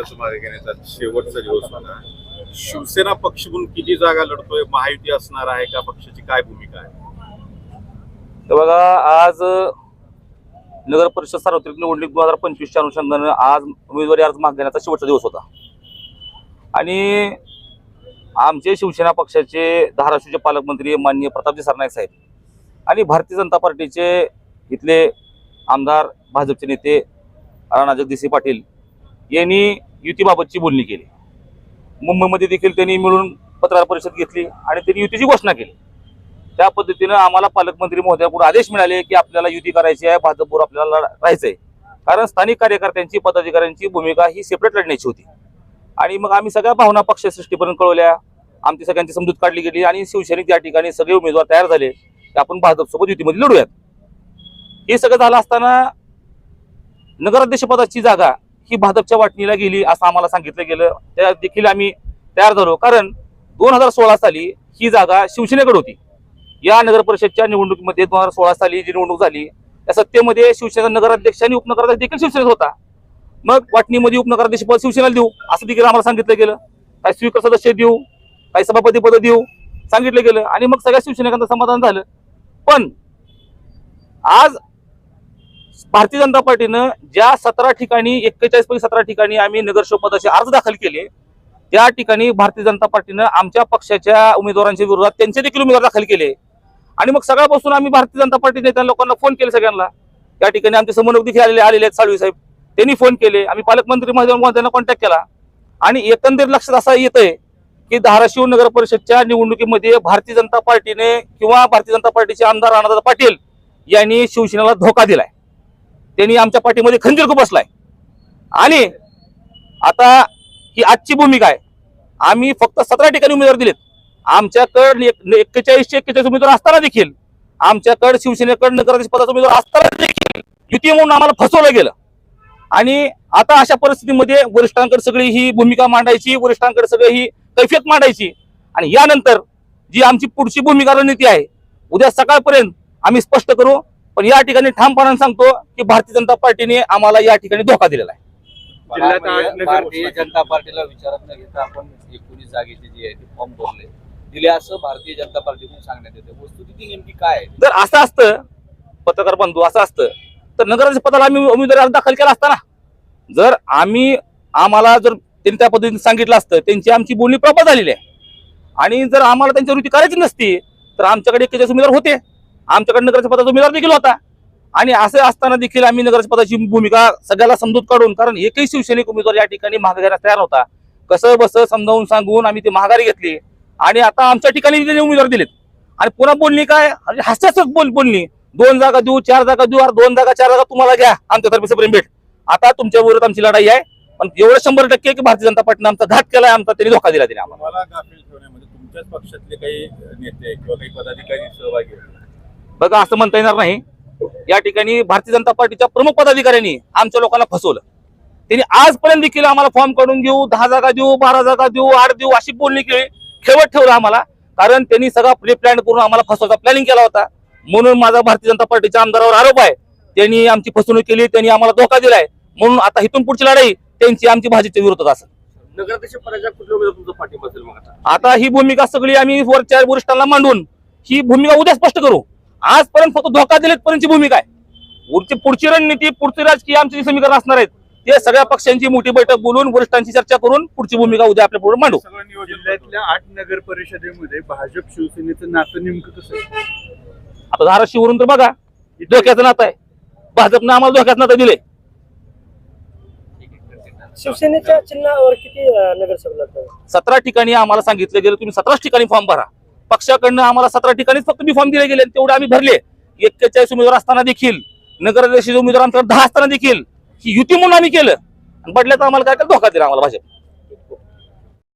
सुमारे शेवटचा दिवस होता. शिवसेना पक्ष म्हणून किती जागा लढतोय महायुती असणार आहे का पक्षाची काय भूमिका आहे? तर बघा आज नगर परिषद सार्वत्रिक निवडणूक दोन हजार पंचवीसच्या अनुषंगानं आज उमेदवारी अर्ज माग घेण्याचा शेवटचा दिवस होता. आणि आमचे शिवसेना पक्षाचे धाराशिवचे पालकमंत्री माननीय प्रतापजी सरनाईक साहेब आणि भारतीय जनता पार्टीचे इथले आमदार भाजपचे नेते राणा जगदीश पाटील यांनी युतीबाबतची बोलणी केली. मुंबईमध्ये देखील त्यांनी मिळून पत्रकार परिषद घेतली आणि त्यांनी युतीची घोषणा केली. त्या पद्धतीनं आम्हाला पालकमंत्री महोदयाकडून आदेश मिळाले की आपल्याला युती करायची आहे भाजपवर आपल्याला राहायचंय कारण स्थानिक कार्यकर्त्यांची पदाधिकाऱ्यांची भूमिका ही सेपरेट लढण्याची होती. आणि मग आम्ही सगळ्या भावना पक्षसृष्टीपर्यंत कळवल्या. आमची सगळ्यांची समजूत काढली गेली आणि शिवसैनिक त्या ठिकाणी सगळे उमेदवार तयार झाले की आपण भाजपसोबत युतीमध्ये लढूयात. हे सगळं झालं असताना नगराध्यक्षपदाची जागा ही भाजपच्या वाटणीला गेली असं आम्हाला सांगितलं गेलं. त्या देखील आम्ही तयार झालो. कारण दोन हजार सोळा साली ही जागा शिवसेनेकडे होती. या नगर परिषदच्या निवडणुकीमध्ये दोन हजार सोळा साली जी निवडणूक झाली त्या सत्तेमध्ये शिवसेना नगराध्यक्ष आणि उपनगराध्यक्ष देखील शिवसेनेत होता. मग वाटणीमध्ये उपनगराध्यक्ष पद शिवसेनेला देऊ असं देखील आम्हाला सांगितलं गेलं. काही स्वीकार सदस्य देऊ काही सभापती पद देऊ सांगितलं गेलं आणि मग सगळ्या शिवसेनेकांचं समाधान झालं. पण आज भारतीय जनता पार्टीनं ज्या सतरा ठिकाणी एक्केचाळीस पैकी सतरा ठिकाणी आम्ही नगरसेवक पदाचे अर्ज दाखल केले त्या ठिकाणी भारतीय जनता पार्टीनं आमच्या पक्षाच्या उमेदवारांच्या विरोधात त्यांचे देखील उमेदवार दाखल केले. आणि मग सगळ्यापासून आम्ही भारतीय जनता पार्टीने त्या लोकांना फोन केले सगळ्यांना. त्या ठिकाणी आमचे समन्वयक देखील आलेले आलेले आहेत साळवी साहेब. त्यांनी फोन केले. आम्ही पालकमंत्री महोदय त्यांना कॉन्टॅक्ट केला. आणि एकंदरीत लक्षात असं आहे की धाराशिव नगर परिषदच्या निवडणुकीमध्ये भारतीय जनता पार्टीने किंवा भारतीय जनता पार्टीचे आमदार राणादादा पाटील यांनी शिवसेनेला धोका दिलाय. त्यांनी आमच्या पाठीमध्ये खंजीर खूप बसलाय. आणि आता ही आजची भूमिका आहे. आम्ही फक्त सतरा ठिकाणी उमेदवार दिलेत. आमच्याकडे एक्केचाळीसशे एक्केचाळीस उमेदवार असताना देखील आमच्याकडे शिवसेनेकडे नगराध्यक्ष पदाचा उमेदवार असताना देखील युती म्हणून आम्हाला फसवलं गेलं. आणि आता अशा परिस्थितीमध्ये वरिष्ठांकडे सगळी ही भूमिका मांडायची वरिष्ठांकडे सगळी ही कैफियत मांडायची. आणि यानंतर जी आमची पुढची भूमिका रणनीती आहे उद्या सकाळपर्यंत आम्ही स्पष्ट करू पण या ठिकाणी ठामपणाने सांगतो की भारतीय जनता पार्टीने आम्हाला या ठिकाणी धोका दिलेला आहे. नगर- भारतीय जनता पार्टीला विचारात न घेता आपण एकोणीस जागेचे जे आहे ते फॉर्म भरले. दिले असं भारतीय जनता पार्टीकडून सांगण्यात येते. वस्तुस्थिती नेमकी काय आहे? जर असं असतं पत्रकार बंधू असं असतं तर नगराध्यक्ष पदाला आम्ही उमेदवारी अर्ज दाखल केला असता ना? जर आम्ही आम्हाला जर त्यांनी त्या पद्धतीने सांगितलं असतं त्यांची आमची बोलणी प्रबळ झालेली आहे. आणि जर आम्हाला त्यांच्या वृत्ती करायची नसती तर आमच्याकडे एकेचाळीस उमेदवार होते. आमच्याकडे नगराध्यक्ष पदाचा उमेदवार देखील होता. आणि असं असताना देखील आम्ही नगराध्यक्ष पदाची भूमिका सगळ्याला समजूत काढून कारण एकही शिवसैनिक उमेदवार या ठिकाणी मागे घेण्यास तयार होता कसं बसं समजावून सांगून आम्ही ती महागारी घेतली. आणि आता आमच्या ठिकाणी त्यांनी उमेदवार दिलेत. आणि पुन्हा बोलणी काय? म्हणजे बोल बोलणी. दोन जागा देऊ चार जागा देऊ अरे दोन जागा चार जागा तुम्हाला घ्या. आमच्यातर्फे सप्रेम भेट. आता तुमच्या विरोधात आमची लढाई आहे. पण एवढं शंभर टक्के की भारतीय जनता पार्टीने आमचा घात केलाय आमचा त्यांनी धोका दिला त्यांनी आम्हाला. पक्षातले काही नेते किंवा काही पदाधिकारी सहभागी बघा असं म्हणता येणार नाही. या ठिकाणी भारतीय जनता पार्टीच्या प्रमुख पदाधिकाऱ्यांनी आमच्या लोकांना फसवलं. त्यांनी आजपर्यंत देखील आम्हाला फॉर्म काढून घेऊ दहा जागा देऊ बारा जागा देऊ आठ देऊ अशी बोलणी केली. ठेवत ठेवलं आम्हाला कारण त्यांनी सगळा प्री प्लॅन करून आम्हाला फसवायचा प्लॅनिंग केला होता. म्हणून माझा भारतीय जनता पार्टीच्या आमदारावर आरोप आहे. त्यांनी आमची फसवणूक केली त्यांनी आम्हाला धोका दिलाय. म्हणून आता इथून पुढची लढाई त्यांची आमची भाजपच्या विरोधात असेल. आता ही भूमिका सगळी आम्ही वरच्या वरिष्ठांना मांडून ही भूमिका उद्या स्पष्ट करू. आजपर्यंत फक्त धोका दिलेत पर्यंतची भूमिका आहे पुढची पुढची रणनीती पुढची राजकीय आमची जी समीकरण असणार आहेत ते सगळ्या पक्षांची मोठी बैठक बोलून वरिष्ठांची चर्चा करून पुढची भूमिका उद्या आपल्या पुढे मांडू? जिल्ह्यातल्या आठ नगर परिषदेमध्ये भाजप शिवसेनेचं नातं नेमकं कसं आहे? आता धाराशिवरून तर बघा धोक्याचं नातं आहे. भाजपनं आम्हाला धोक्याचं नातं दिले शिवसेनेच्या चिन्हावर किती नगरसेवक लागतात सतरा ठिकाणी आम्हाला सांगितलं गेलं तुम्ही सतराच ठिकाणी फॉर्म भरा. पक्षाकडनं आम्हाला सतरा ठिकाणीच फक्त बी फॉर्म दिले गेले तेवढे आम्ही भरले. एक्केचाळीस उमेदवार असताना देखील नगराध्यक्ष उमेदवार आमच्याकडे दहा असताना देखील ही युती म्हणून आम्ही केलं. आणि बदल्यात आम्हाला काय धोका दिला आम्हाला भाजप.